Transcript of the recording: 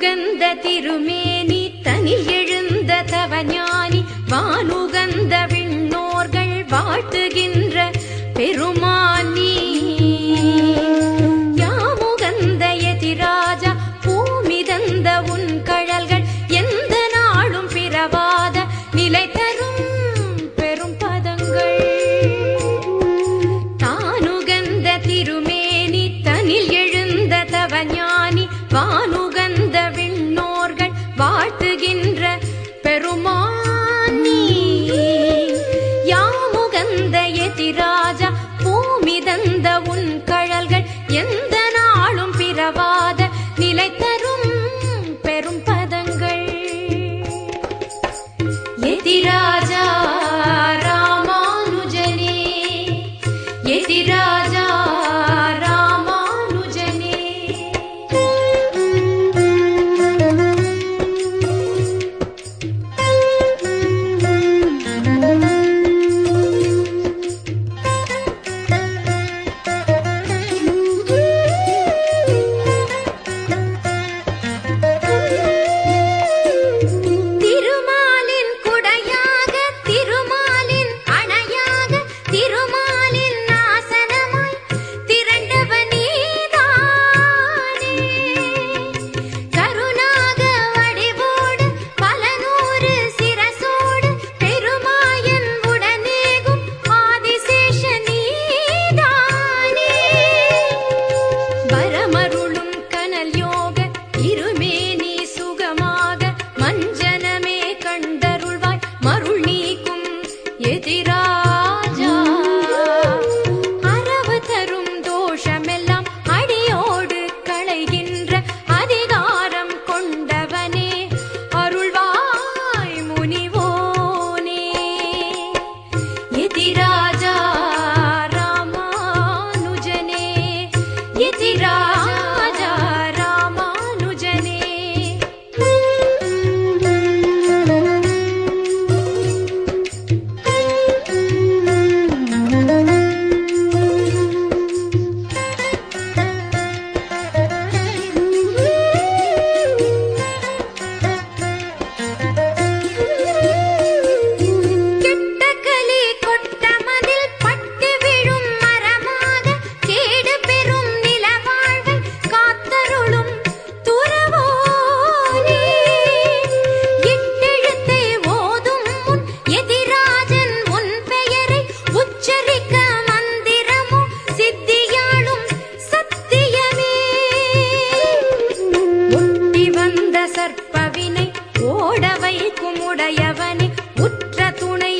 வானுகந்த திருமேனி தனில் எழுந்த தவஞானி வானுகந்த விண்ணோர்கள் வாழ்த்துகின்ற பெருமா ಎದಿರಾ உடையவனே உற்ற துணை